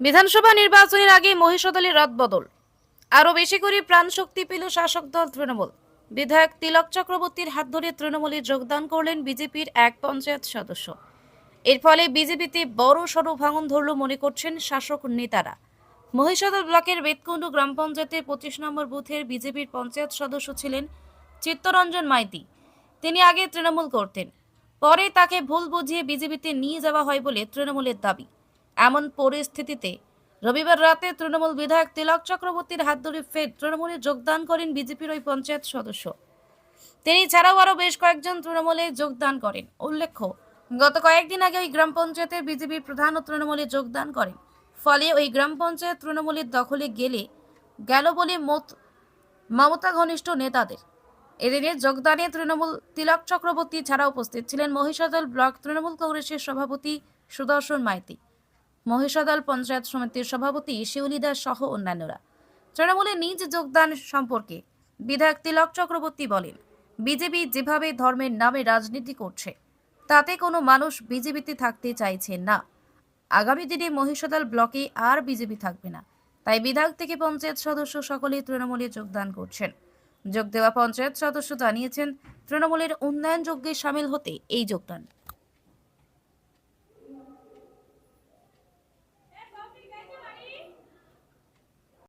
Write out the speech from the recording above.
বিধানসভা নির্বাচনের আগে মহিষদলের রদবদল আরও বেশি করে প্রাণশক্তি পেল শাসক দল তৃণমূল। বিধায়ক তিলক চক্রবর্তীর হাত ধরে তৃণমূলে যোগদান করলেন বিজেপির এক পঞ্চায়েত সদস্য। এর ফলে বিজেপিতে বড় সড়ো ভাঙন ধরল মনে করছেন শাসক নেতারা। মহিষদল ব্লকের বেতকুণ্ড গ্রাম পঞ্চায়েতের পঁচিশ নম্বর বুথের বিজেপির পঞ্চায়েত সদস্য ছিলেন চিত্তরঞ্জন মাইতি। তিনি আগে তৃণমূল করতেন। পরে তাকে ভুল বুঝিয়ে বিজেপিতে নিয়ে যাওয়া হয় বলে তৃণমূলের দাবি। এমন পরিস্থিতিতে রবিবার রাতে তৃণমূল বিধায়ক তিলক চক্রবর্তীর হাত ধরে ফের তৃণমূলে যোগদান করেন বিজেপির ওই পঞ্চায়েত সদস্য। তিনি ছাড়াও আরও বেশ কয়েকজন তৃণমূলে যোগদান করেন। উল্লেখ্য, গত কয়েকদিন আগে ওই গ্রাম পঞ্চায়েতের বিজেপির প্রধান ও তৃণমূলে যোগদান করেন। ফলে ওই গ্রাম পঞ্চায়েত তৃণমূলের দখলে গেলে গেল বলে মত মমতা ঘনিষ্ঠ নেতাদের। এদিনে যোগদানে তৃণমূল তিলক চক্রবর্তী ছাড়া উপস্থিত ছিলেন মহিষাদল ব্লক তৃণমূল কংগ্রেসের সভাপতি সুদর্শন মাইতি। মহিষাদল পঞ্চায়েত সমিতির সভাপতি শিউলি দাস সহ অন্যান্যরা। তৃণমূলে নিজ যোগদান সম্পর্কে বিধায়ক তিলক চক্রবর্তী বলেন, বিজেপি যেভাবে ধর্মের নামে রাজনীতি করছে, তাতে কোনো মানুষ বিজেপিতে থাকতে চাইছে না। আগামী দিনে মহিষাদল ব্লকে আর বিজেপি থাকবে না। তাই বিধায়ক থেকে পঞ্চায়েত সদস্য সকলেই তৃণমূলে যোগদান করছেন। যোগ দেওয়া পঞ্চায়েত সদস্য জানিয়েছেন, তৃণমূলের উন্নয়ন যজ্ঞে সামিল হতে এই যোগদান।